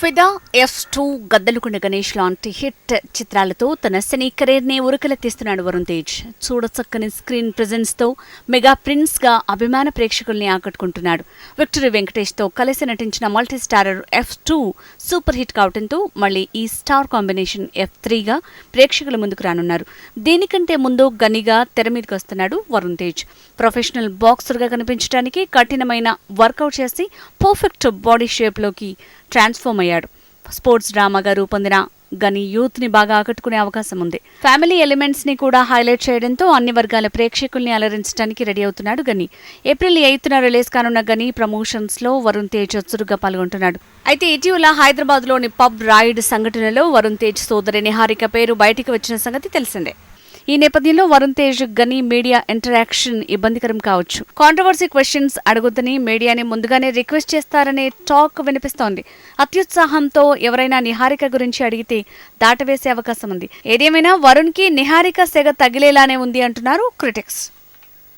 ఫిదా F two గద్దలుకొండ Ganesh లాంటి hit చిత్రాలతో తన సినీ కెరీర్ని ఉరకలెత్తిస్తున్నాడు వరుణ్ తేజ్. చూడచక్కని స్క్రీన్ ప్రజెన్స్తో మెగా ప్రిన్స్గా అభిమాన ప్రేక్షకుల్ని ఆకట్టుకుంటున్నాడు. విక్టరీ వెంకటేష్తో కలిసి నటించిన multi starrer F two super hit కావడంతో మళ్ళీ ఈ స్టార్ కాంబినేషన్ ఎఫ్ త్రీగా ప్రేక్షకుల ముందుకు రానున్నారు. దీనికంటే ముందు గనిగా తెర మీదకి వస్తున్నాడు వరుణ్ తేజ్. ప్రొఫెషనల్ బాక్సర్గా కనిపించడానికి కఠినమైన వర్కౌట్ చేసి పర్ఫెక్ట్ బాడీ షేప్లోకి ట్రాన్స్ఫార్మ్ సిద్ధమయ్యాడు స్పోర్ట్స్ డ్రామాగా రూపొందిన గని యూత్ని బాగా ఆకట్టుకునే అవకాశం ఉంది. ఫ్యామిలీ ఎలిమెంట్స్ని కూడా హైలైట్ చేయడంతో అన్ని వర్గాల ప్రేక్షకుల్ని అలరించడానికి రెడీ అవుతున్నాడు గని. ఏప్రిల్ ఎయిత్న రిలీజ్ కానున్న గని ప్రమోషన్స్లో వరుణ్ తేజ్ చురుగ్గా పాల్గొంటున్నాడు. అయితే ఇటీవల హైదరాబాద్లోని పబ్ రాయిడ్ సంఘటనలో వరుణ్ తేజ్ సోదరి నిహారిక పేరు బయటికి వచ్చిన సంగతి తెలిసిందే. ఈ నేపథ్యంలో వరుణ్ తేజ్ గని మీడియా ఇంటరాక్షన్ ఇబ్బందికరం కావచ్చు. కాంట్రవర్సీ క్వశ్చన్స్ అడుగుద్దని మీడియాని ముందుగానే రిక్వెస్ట్ చేస్తారనే టాక్ వినిపిస్తోంది. అత్యుత్సాహంతో ఎవరైనా నిహారిక గురించి అడిగితే దాటవేసే అవకాశం ఉంది ఏదేమైనా వరుణ్కి నిహారిక సెగ తగిలేలానే ఉంది అంటున్నారు క్రిటిక్స్.